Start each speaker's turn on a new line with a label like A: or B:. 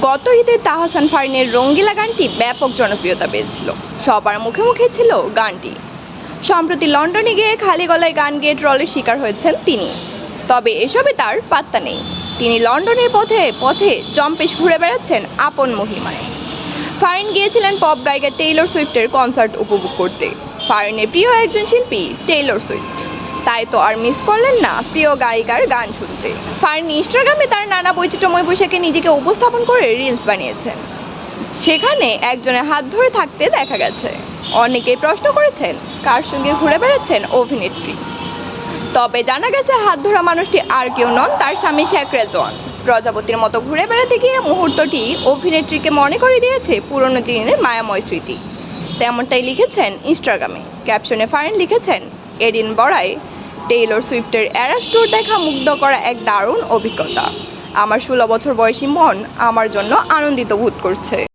A: গত ঈদে তাহসান ফারিনের রঙ্গিলা গানটি ব্যাপক জনপ্রিয়তা পেয়েছিল। সবার মুখে মুখে ছিল গানটি। সম্প্রতি লন্ডনে গিয়ে খালি গলায় গান গেয়ে ট্রলের শিকার হয়েছেন তিনি। তবে এসবে তার পাত্তা নেই। তিনি লন্ডনের পথে পথে জম্পেশ ঘুরে বেড়াচ্ছেন আপন মহিমায়। ফারিন গিয়েছিলেন পপ গায়িকা টেইলর সুইফটের কনসার্ট উপভোগ করতে। ফারিনের প্রিয় একজন শিল্পী টেইলর সুইফট। তাই তো আর মিস করলেন না প্রিয় গায়িকার গান শুনতে। ফারিন ইনস্টাগ্রামে তার নানা বৈচিত্র্যময় পোশাকে নিজেকে উপস্থাপন করে রিলস বানিয়েছেন। সেখানে একজনের হাত ধরে থাকতে দেখা গেছে। অনেকেই প্রশ্ন করেছেন, কার সঙ্গে ঘুরে বেড়াচ্ছেন অভিনেত্রী? তবে জানা গেছে, হাত ধরা মানুষটি আর কেউ নন তার স্বামী শেখ রেজওয়ান। প্রজাপতির মতো ঘুরে বেড়াতে গিয়ে মুহূর্তটি অভিনেত্রীকে মনে করে দিয়েছে পুরনো দিনের মায়াময় স্মৃতি। তেমনটাই লিখেছেন ইনস্টাগ্রামে। ক্যাপশনে ফাইন লিখেছেন, এডিন বড়াই টেইলর সুইফটের অ্যারাস দেখা মুগ্ধ করা এক দারুণ অভিজ্ঞতা। আমার ষোলো বছর বয়সী মন আমার জন্য আনন্দিত বোধ করছে।